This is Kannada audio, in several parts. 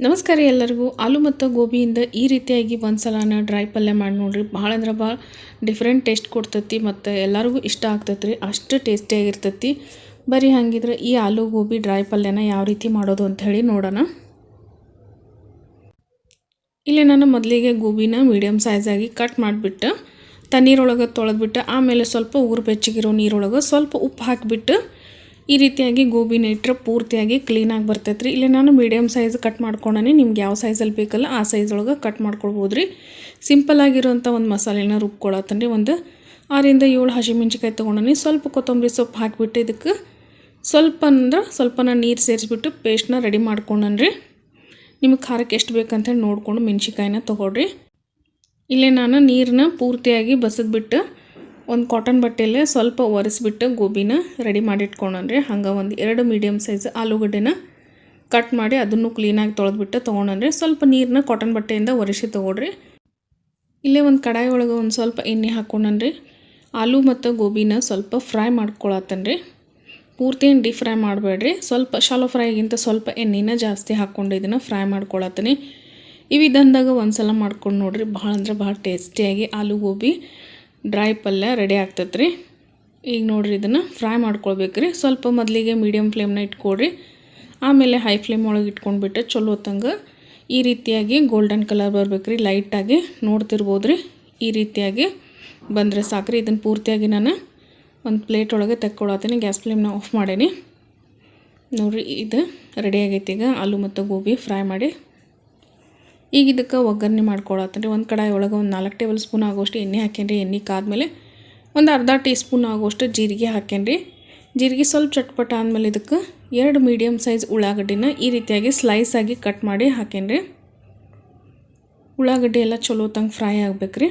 ನಮಸ್ಕಾರ ಎಲ್ಲರಿಗೂ. ಆಲೂ ಮತ್ತು ಗೋಬಿಯಿಂದ ಈ ರೀತಿಯಾಗಿ ಒಂದು ಸಲನ ಡ್ರೈ ಪಲ್ಯ ಮಾಡಿ ನೋಡ್ರಿ. ಭಾಳ ಅಂದ್ರೆ ಭಾಳ ಡಿಫ್ರೆಂಟ್ ಟೇಸ್ಟ್ ಕೊಡ್ತೈತಿ ಮತ್ತು ಎಲ್ಲರಿಗೂ ಇಷ್ಟ ಆಗ್ತೈತೆ ರೀ ಅಷ್ಟು ಟೇಸ್ಟಿಯಾಗಿರ್ತೈತಿ ಬರೀ ಹಾಗಿದ್ರೆ ಈ ಆಲೂ ಗೋಬಿ ಡ್ರೈ ಪಲ್ಯನ ಯಾವ ರೀತಿ ಮಾಡೋದು ಅಂತ ಹೇಳಿ ನೋಡೋಣ. ಇಲ್ಲಿ ನಾನು ಮೊದಲಿಗೆ ಗೋಬಿನ ಮೀಡಿಯಮ್ ಸೈಜಾಗಿ ಕಟ್ ಮಾಡಿಬಿಟ್ಟು, ತಣ್ಣೀರೊಳಗೆ ತೊಳೆದ್ಬಿಟ್ಟು, ಆಮೇಲೆ ಸ್ವಲ್ಪ ಊರು ಬೆಚ್ಚಗಿರೋ ನೀರೊಳಗೆ ಸ್ವಲ್ಪ ಉಪ್ಪು ಹಾಕಿಬಿಟ್ಟು ಈ ರೀತಿಯಾಗಿ ಗೋಬಿನ ಇಟ್ಟರೆ ಪೂರ್ತಿಯಾಗಿ ಕ್ಲೀನಾಗಿ ಬರ್ತೈತೆ ರೀ ಇಲ್ಲಿ ನಾನು ಮೀಡಿಯಮ್ ಸೈಜ್ ಕಟ್ ಮಾಡ್ಕೊಂಡೇ ನಿಮ್ಗೆ ಯಾವ ಸೈಜಲ್ಲಿ ಬೇಕಲ್ಲ ಆ ಸೈಜ್ ಒಳಗೆ ಕಟ್ ಮಾಡ್ಕೊಳ್ಬೋದು ರೀ ಸಿಂಪಲ್ ಆಗಿರೋಂಥ ಒಂದು ಮಸಾಲೆನ ರುಬ್ಕೊಳತ್ತನ್ ರೀ ಒಂದು ಆರಿಂದ ಏಳು ಹಸಿಮೆಣ್ಸಿಕಾಯಿ ತೊಗೊಂಡನಿ. ಸ್ವಲ್ಪ ಕೊತ್ತಂಬರಿ ಸೊಪ್ಪು ಹಾಕಿಬಿಟ್ಟು ಇದಕ್ಕೆ ಸ್ವಲ್ಪ ಅಂದ್ರೆ ಸ್ವಲ್ಪನ ನೀರು ಸೇರಿಸ್ಬಿಟ್ಟು ಪೇಸ್ಟ್ನ ರೆಡಿ ಮಾಡ್ಕೊಂಡನ್ ರೀ ನಿಮಗೆ ಖಾರಕ್ಕೆ ಎಷ್ಟು ಬೇಕಂತೇಳಿ ನೋಡಿಕೊಂಡು ಮೆಣ್ಸಿಕಾಯಿನ ತೊಗೊಳ್ರಿ. ಇಲ್ಲೇ ನಾನು ನೀರನ್ನ ಪೂರ್ತಿಯಾಗಿ ಬಸದ್ಬಿಟ್ಟು ಒಂದು ಕಾಟನ್ ಬಟ್ಟೆಯಲ್ಲೇ ಸ್ವಲ್ಪ ಒರೆಸಿಬಿಟ್ಟು ಗೋಬಿನ ರೆಡಿ ಮಾಡಿ ರೀ ಹಂಗೆ ಒಂದು ಎರಡು ಮೀಡಿಯಮ್ ಸೈಜ್ ಆಲೂಗಡ್ಡೆನ ಕಟ್ ಮಾಡಿ ಅದನ್ನು ಕ್ಲೀನಾಗಿ ತೊಳೆದ್ಬಿಟ್ಟು ತೊಗೊಂಡ್ರಿ ಸ್ವಲ್ಪ ನೀರನ್ನ ಕಾಟನ್ ಬಟ್ಟೆಯಿಂದ ಒರೆಸಿ ತೊಗೊಳ್ರಿ. ಇಲ್ಲೇ ಒಂದು ಕಡಾಯಿ ಒಳಗೆ ಒಂದು ಸ್ವಲ್ಪ ಎಣ್ಣೆ ಹಾಕ್ಕೊಂಡ್ರಿ ಆಲೂ ಮತ್ತು ಗೋಬಿನ ಸ್ವಲ್ಪ ಫ್ರೈ ಮಾಡ್ಕೊಳತ್ತನ್ರಿ. ಪೂರ್ತಿ ಏನು ಫ್ರೈ ಮಾಡಬೇಡ್ರಿ. ಸ್ವಲ್ಪ ಶಾಲೋ ಫ್ರೈಗಿಂತ ಸ್ವಲ್ಪ ಎಣ್ಣೆನ ಜಾಸ್ತಿ ಹಾಕ್ಕೊಂಡು ಇದನ್ನು ಫ್ರೈ ಮಾಡ್ಕೊಳತ್ತೀನಿ. ಈ ವಿಧಾನದಾಗ ಒಂದು ಸಲ ಮಾಡ್ಕೊಂಡು ನೋಡ್ರಿ. ಭಾಳ ಅಂದ್ರೆ ಭಾಳ ಟೇಸ್ಟಿಯಾಗಿ ಆಲೂ ಗೋಬಿ ಡ್ರೈ ಪಲ್ಯ ರೆಡಿ ಆಗ್ತೈತೆ ರೀ ಈಗ ನೋಡಿರಿ ಇದನ್ನು ಫ್ರೈ ಮಾಡ್ಕೊಳ್ಬೇಕು ರೀ ಸ್ವಲ್ಪ ಮೊದಲಿಗೆ ಮೀಡಿಯಮ್ ಫ್ಲೇಮ್ನ ಇಟ್ಕೊಳ್ರಿ. ಆಮೇಲೆ ಹೈ ಫ್ಲೇಮ್ ಒಳಗೆ ಇಟ್ಕೊಂಡ್ಬಿಟ್ಟು ಚಲೋ ಹೊತ್ತಂಗೆ ಈ ರೀತಿಯಾಗಿ ಗೋಲ್ಡನ್ ಕಲರ್ ಬರ್ಬೇಕು ರೀ ಲೈಟಾಗಿ ನೋಡ್ತಿರ್ಬೋದು ರೀ ಈ ರೀತಿಯಾಗಿ ಬಂದರೆ ಸಾಕ್ರಿ. ಇದನ್ನು ಪೂರ್ತಿಯಾಗಿ ನಾನು ಒಂದು ಪ್ಲೇಟ್ ಒಳಗೆ ತೆಕ್ಕೊಳತ್ತೀನಿ. ಗ್ಯಾಸ್ ಫ್ಲೇಮ್ನ ಆಫ್ ಮಾಡೇನಿ. ನೋಡಿರಿ, ಇದು ರೆಡಿ ಈಗ. ಆಲೂ ಮತ್ತು ಗೋಬಿ ಫ್ರೈ ಮಾಡಿ. ಈಗ ಇದಕ್ಕೆ ಒಗ್ಗರಣೆ ಮಾಡ್ಕೊಳತ್ತೀನಿ ಒಂದು ಕಡಾಯಿ ಒಳಗೆ ಒಂದು ನಾಲ್ಕು ಟೇಬಲ್ ಸ್ಪೂನ್ ಆಗೋಷ್ಟು ಎಣ್ಣೆ ಹಾಕ್ಯನ್ರಿ. ಎಣ್ಣೆ ಕಾದ್ಮೇಲೆ ಒಂದು ಅರ್ಧ ಟೀ ಸ್ಪೂನ್ ಆಗೋಷ್ಟು ಜೀರಿಗೆ ಹಾಕ್ಯನ್ರಿ. ಜೀರಿಗೆ ಸ್ವಲ್ಪ ಚಟ್ಪಟ ಆದಮೇಲೆ ಇದಕ್ಕೆ ಎರಡು ಮೀಡಿಯಮ್ ಸೈಜ್ ಉಳ್ಳಾಗಡ್ಡಿನ ಈ ರೀತಿಯಾಗಿ ಸ್ಲೈಸ್ ಆಗಿ ಕಟ್ ಮಾಡಿ ಹಾಕೇನ್ರಿ ಉಳ್ಳಾಗಡ್ಡಿ ಎಲ್ಲ ಚಲೋ ತಂಗೆ ಫ್ರೈ ಆಗ್ಬೇಕ್ರಿ.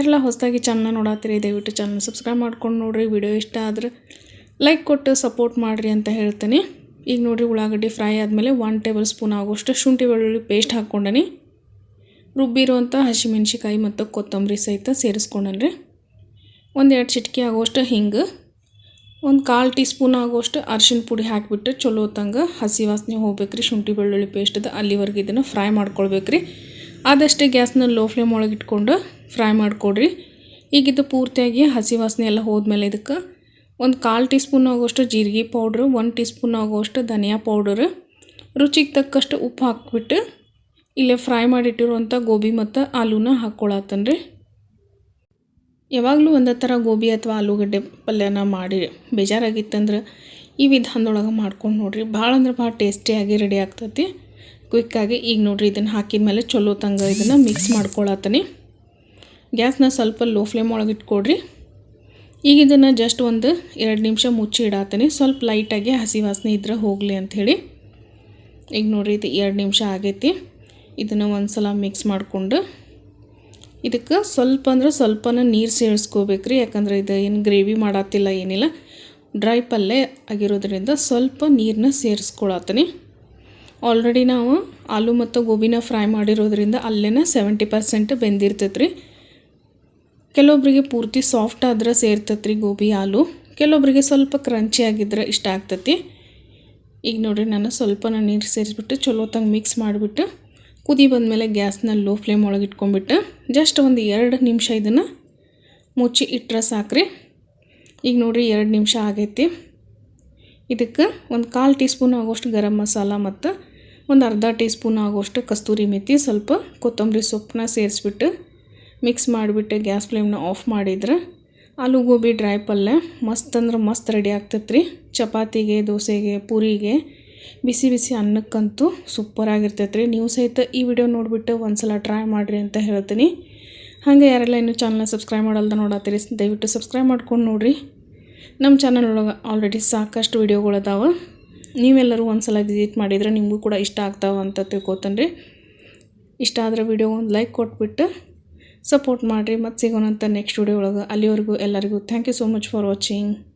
ಎಲ್ಲ ಹೊಸದಾಗಿ ಚಾನಲ್ ನೋಡತ್ತೀರಿ, ದಯವಿಟ್ಟು ಚಾನಲ್ ಸಬ್ಸ್ಕ್ರೈಬ್ ಮಾಡ್ಕೊಂಡು ನೋಡಿರಿ. ವಿಡಿಯೋ ಇಷ್ಟ ಆದ್ರೆ ಲೈಕ್ ಕೊಟ್ಟು ಸಪೋರ್ಟ್ ಮಾಡಿರಿ ಅಂತ ಹೇಳ್ತೀನಿ. ಈಗ ನೋಡಿರಿ ಉಳ್ಳಾಗಡ್ಡೆ ಫ್ರೈ ಆದಮೇಲೆ ಒನ್ ಟೇಬಲ್ ಸ್ಪೂನ್ ಆಗೋಷ್ಟು ಶುಂಠಿ ಬೆಳ್ಳುಳ್ಳಿ ಪೇಸ್ಟ್ ಹಾಕ್ಕೊಂಡನಿ. ರುಬ್ಬಿರುವಂಥ ಹಸಿಮೆಣ್ಸಿಕಾಯಿ ಮತ್ತು ಕೊತ್ತಂಬರಿ ಸಹಿತ ಸೇರಿಸ್ಕೊಂಡನ್ರಿ. ಒಂದು ಎರಡು ಚಿಟಕಿ ಆಗೋಷ್ಟು ಹಿಂಗೆ. ಒಂದು ಕಾಲು ಟೀ ಸ್ಪೂನ್ ಆಗೋಷ್ಟು ಅರ್ಶಿನ ಪುಡಿ ಹಾಕಿಬಿಟ್ಟು ಚಲೋ ತಂಗೆ ಹಸಿ ವಾಸನೆ ಹೋಗ್ಬೇಕ್ರಿ, ಶುಂಠಿ ಬೆಳ್ಳುಳ್ಳಿ ಪೇಸ್ಟ್ದು ಅಲ್ಲಿವರೆಗೆ ಇದನ್ನು ಫ್ರೈ ಮಾಡ್ಕೊಳ್ಬೇಕ್ರಿ. ಆದಷ್ಟೇ ಗ್ಯಾಸ್ನ ಲೋ ಫ್ಲೇಮ್ ಒಳಗೆ ಇಟ್ಕೊಂಡು ಫ್ರೈ ಮಾಡಿಕೊಡ್ರಿ. ಈಗ ಇದು ಪೂರ್ತಿಯಾಗಿ ಹಸಿ ವಾಸನೆ ಎಲ್ಲ ಹೋದ್ಮೇಲೆ ಇದಕ್ಕೆ ಒಂದು ಕಾಲು ಟೀ ಸ್ಪೂನ್ ಆಗೋಷ್ಟು ಜೀರಿಗೆ ಪೌಡ್ರು, ಒಂದು ಟೀ ಸ್ಪೂನ್ ಆಗೋಷ್ಟು ಧನಿಯಾ ಪೌಡರ್. ರುಚಿಗೆ ತಕ್ಕಷ್ಟು ಉಪ್ಪು ಹಾಕ್ಬಿಟ್ಟು ಇಲ್ಲೇ ಫ್ರೈ ಮಾಡಿಟ್ಟಿರುವಂಥ ಗೋಬಿ ಮತ್ತು ಆಲೂನ ಹಾಕ್ಕೊಳತ್ತನ್ರಿ. ರೀ ಯಾವಾಗಲೂ ಒಂದೇ ಥರ ಗೋಬಿ ಅಥವಾ ಆಲೂಗಡ್ಡೆ ಪಲ್ಯನ ಮಾಡಿ ಬೇಜಾರಾಗಿತ್ತಂದ್ರೆ ಈ ವಿಧಾನದೊಳಗೆ ಮಾಡ್ಕೊಂಡು ನೋಡಿರಿ. ಭಾಳ ಅಂದ್ರೆ ಭಾಳ ಟೇಸ್ಟಿಯಾಗಿ ರೆಡಿ ಆಗ್ತೈತಿ. ಕ್ವಿಕ್ಕಾಗಿ ಈಗ ನೋಡಿರಿ ಇದನ್ನು ಹಾಕಿದ ಮೇಲೆ ಚಲೋ ತಂಗ ಇದನ್ನು ಮಿಕ್ಸ್ ಮಾಡ್ಕೊಳತ್ತೀನಿ. ಗ್ಯಾಸ್ನ ಸ್ವಲ್ಪ ಲೋ ಫ್ಲೇಮ್ ಒಳಗೆ ಇಟ್ಕೊಡ್ರಿ. ಈಗ ಇದನ್ನು ಜಸ್ಟ್ ಒಂದು ಎರಡು ನಿಮಿಷ ಮುಚ್ಚಿ ಇಡಾತೀನಿ. ಸ್ವಲ್ಪ ಲೈಟಾಗಿ ಹಸಿ ವಾಸನೆ ಇದ್ರೆ ಹೋಗಲಿ ಅಂಥೇಳಿ ಈಗ ನೋಡಿರಿ ಇದು ಎರಡು ನಿಮಿಷ ಆಗೈತಿ. ಇದನ್ನು ಒಂದು ಸಲ ಮಿಕ್ಸ್ ಮಾಡಿಕೊಂಡು ಇದಕ್ಕೆ ಸ್ವಲ್ಪ ಅಂದ್ರೆ ಸ್ವಲ್ಪನ ನೀರು ಸೇರಿಸ್ಕೋಬೇಕ್ರಿ. ಯಾಕಂದ್ರೆ ಇದು ಏನು ಗ್ರೇವಿ ಮಾಡತ್ತಿಲ್ಲ ಏನಿಲ್ಲ. ಡ್ರೈ ಪಲ್ಯ ಆಗಿರೋದ್ರಿಂದ ಸ್ವಲ್ಪ ನೀರನ್ನ ಸೇರಿಸ್ಕೊಳತ್ತೀನಿ ಆಲ್ರೆಡಿ ನಾವು ಆಲೂ ಮತ್ತು ಗೋಬಿನ ಫ್ರೈ ಮಾಡಿರೋದ್ರಿಂದ ಅಲ್ಲೇ ಸೆವೆಂಟಿ ಪರ್ಸೆಂಟ್ ಬೆಂದಿರ್ತೈತೆ ರೀ ಕೆಲವೊಬ್ಬರಿಗೆ ಪೂರ್ತಿ ಸಾಫ್ಟ್ ಆದ್ರೆ ಸೇರ್ತತ್ರಿ ಗೋಬಿ ಹಾಲು. ಕೆಲವೊಬ್ಬರಿಗೆ ಸ್ವಲ್ಪ ಕ್ರಂಚಿ ಆಗಿದ್ರೆ ಇಷ್ಟ ಆಗ್ತತಿ. ಈಗ ನೋಡಿರಿ ನಾನು ಸ್ವಲ್ಪ ನೀರು ಸೇರಿಸ್ಬಿಟ್ಟು ಚಲೋ ತಂಗೆ ಮಿಕ್ಸ್ ಮಾಡಿಬಿಟ್ಟು ಕುದಿ ಬಂದಮೇಲೆ ಗ್ಯಾಸ್ನ ಲೋ ಫ್ಲೇಮ್ ಒಳಗೆ ಇಟ್ಕೊಂಡ್ಬಿಟ್ಟು ಜಸ್ಟ್ ಒಂದು ಎರಡು ನಿಮಿಷ ಇದನ್ನು ಮುಚ್ಚಿ ಇಟ್ಟರೆ ಸಾಕ್ರಿ. ಈಗ ನೋಡಿರಿ ಎರಡು ನಿಮಿಷ ಆಗೈತಿ. ಇದಕ್ಕೆ ಒಂದು ಕಾಲು ಟೀ ಸ್ಪೂನ್ ಆಗೋಷ್ಟು ಗರಂ ಮಸಾಲ ಮತ್ತು ಒಂದು ಅರ್ಧ ಟೀ ಸ್ಪೂನ್ ಆಗೋಷ್ಟು ಕಸ್ತೂರಿ ಮೆಥಿ ಸ್ವಲ್ಪ ಕೊತ್ತಂಬರಿ ಸೊಪ್ಪನ್ನ ಸೇರಿಸ್ಬಿಟ್ಟು ಮಿಕ್ಸ್ ಮಾಡಿಬಿಟ್ಟು ಗ್ಯಾಸ್ ಫ್ಲೇಮ್ನ ಆಫ್ ಮಾಡಿದ್ರೆ ಆಲೂ ಗೋಬಿ ಡ್ರೈ ಪಲ್ಯ ಮಸ್ತ್ ಅಂದ್ರೆ ಮಸ್ತ್ ರೆಡಿ ಆಗ್ತೈತೆ ಚಪಾತಿಗೆ, ದೋಸೆಗೆ, ಪೂರಿಗೆ, ಬಿಸಿ ಬಿಸಿ ಅನ್ನಕ್ಕಂತೂ ಸೂಪರಾಗಿರ್ತೈತೆ ರೀ ನೀವು ಸಹಿತ ಈ ವಿಡಿಯೋ ನೋಡಿಬಿಟ್ಟು ಒಂದು ಸಲ ಟ್ರೈ ಮಾಡಿರಿ ಅಂತ ಹೇಳ್ತೀನಿ. ಹಾಗೆ ಯಾರೆಲ್ಲ ಇನ್ನೂ ಚಾನಲ್ನ ಸಬ್ಸ್ಕ್ರೈಬ್ ಮಾಡಲ್ದ ನೋಡತ್ತೀರಿ, ದಯವಿಟ್ಟು ಸಬ್ಸ್ಕ್ರೈಬ್ ಮಾಡ್ಕೊಂಡು ನೋಡಿರಿ. ನಮ್ಮ ಚಾನಲ್ ಒಳಗೆ ಆಲ್ರೆಡಿ ಸಾಕಷ್ಟು ವಿಡಿಯೋಗಳದಾವ ನೀವೆಲ್ಲರೂ ಒಂದು ಸಲ ವಿಸಿಟ್ ಮಾಡಿದರೆ ನಿಮಗೂ ಕೂಡ ಇಷ್ಟ ಆಗ್ತಾವ ಅಂತ ತಿಳ್ಕೊತಾನೆ ಇಷ್ಟ ಆದರೆ ವಿಡಿಯೋ ಒಂದು ಲೈಕ್ ಕೊಟ್ಬಿಟ್ಟು ಸಪೋರ್ಟ್ ಮಾಡಿರಿ. ಮತ್ತು ಸಿಗೋಣಂತ ನೆಕ್ಸ್ಟ್ ವಿಡಿಯೋ ಒಳಗೆ. ಅಲ್ಲಿವರೆಗೂ ಎಲ್ಲರಿಗೂ thank you so much for watching